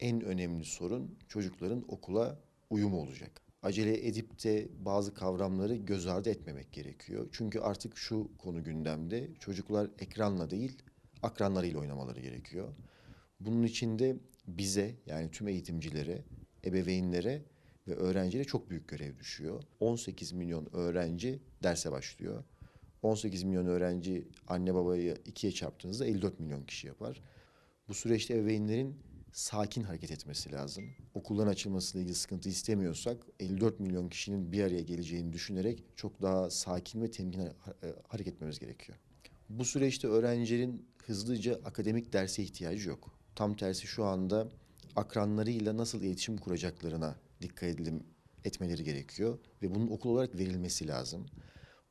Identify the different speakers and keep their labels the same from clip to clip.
Speaker 1: En önemli sorun çocukların okula uyumu olacak. Acele edip de bazı kavramları göz ardı etmemek gerekiyor. Çünkü artık şu konu gündemde çocuklar ekranla değil akranlarıyla oynamaları gerekiyor. Bunun için de bize yani tüm eğitimcilere, ebeveynlere ve öğrencilere çok büyük görev düşüyor. 18 milyon öğrenci derse başlıyor. 18 milyon öğrenci anne babayı ikiye çarptığınızda 54 milyon kişi yapar. Bu süreçte ebeveynlerin sakin hareket etmesi lazım. Okulların açılmasıyla ilgili sıkıntı istemiyorsak 54 milyon kişinin bir araya geleceğini düşünerek çok daha sakin ve temkin e, hareket etmemiz gerekiyor. Bu süreçte öğrencilerin hızlıca akademik derse ihtiyacı yok. Tam tersi şu anda akranlarıyla nasıl iletişim kuracaklarına dikkat edelim etmeleri gerekiyor ve bunun okul olarak verilmesi lazım.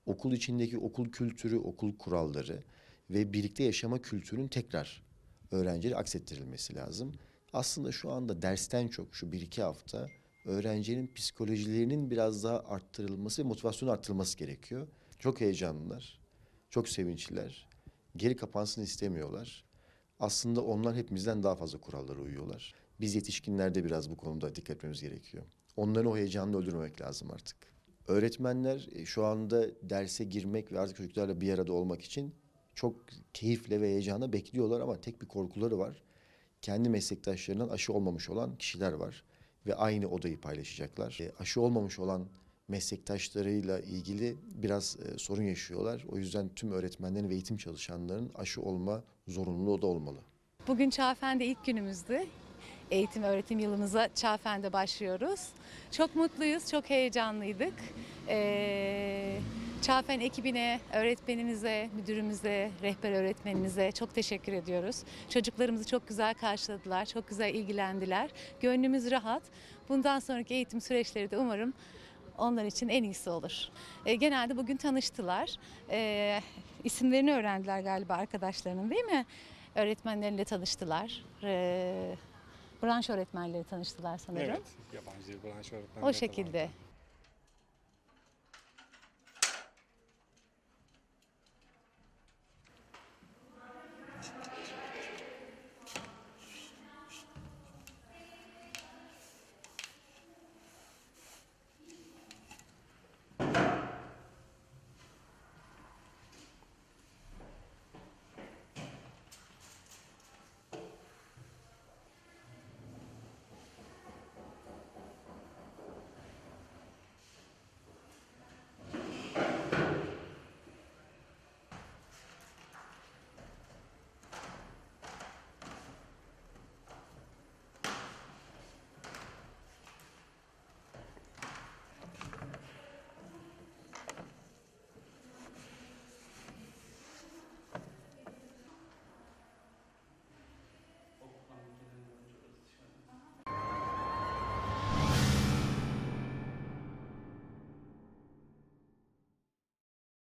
Speaker 1: Okul içindeki okul kültürü, okul kuralları ve birlikte yaşama kültürünün tekrar öğrencilere aksettirilmesi lazım. Aslında şu anda dersten çok şu bir iki hafta öğrencinin psikolojilerinin biraz daha arttırılması ve motivasyonu arttırılması gerekiyor. Çok heyecanlılar, çok sevinçliler, geri kapansın istemiyorlar. Aslında onlar hepimizden daha fazla kurallara uyuyorlar. Biz yetişkinlerde biraz bu konuda dikkat etmemiz gerekiyor. Onların o heyecanını öldürmemek lazım artık. Öğretmenler e, şu anda derse girmek ve artık çocuklarla bir arada olmak için çok keyifle ve heyecanla bekliyorlar ama tek bir korkuları var. Kendi meslektaşlarından aşı olmamış olan kişiler var ve aynı odayı paylaşacaklar. E, aşı olmamış olan meslektaşlarıyla ilgili biraz e, sorun yaşıyorlar. O yüzden tüm öğretmenlerin ve eğitim çalışanların aşı olma zorunluluğu da olmalı.
Speaker 2: Bugün Çağfen'de ilk günümüzdü. Eğitim öğretim yılımıza Çağfen'de başlıyoruz. Çok mutluyuz, çok heyecanlıydık. Ee, Çağfen ekibine, öğretmenimize, müdürümüze, rehber öğretmenimize çok teşekkür ediyoruz. Çocuklarımızı çok güzel karşıladılar, çok güzel ilgilendiler. Gönlümüz rahat. Bundan sonraki eğitim süreçleri de umarım onlar için en iyisi olur. E, genelde bugün tanıştılar. E, isimlerini öğrendiler galiba arkadaşlarının değil mi? Öğretmenleriyle tanıştılar. E, branş öğretmenleri tanıştılar sanırım.
Speaker 3: Evet, yabancı dil branş öğretmenleri
Speaker 2: O
Speaker 3: de
Speaker 2: şekilde.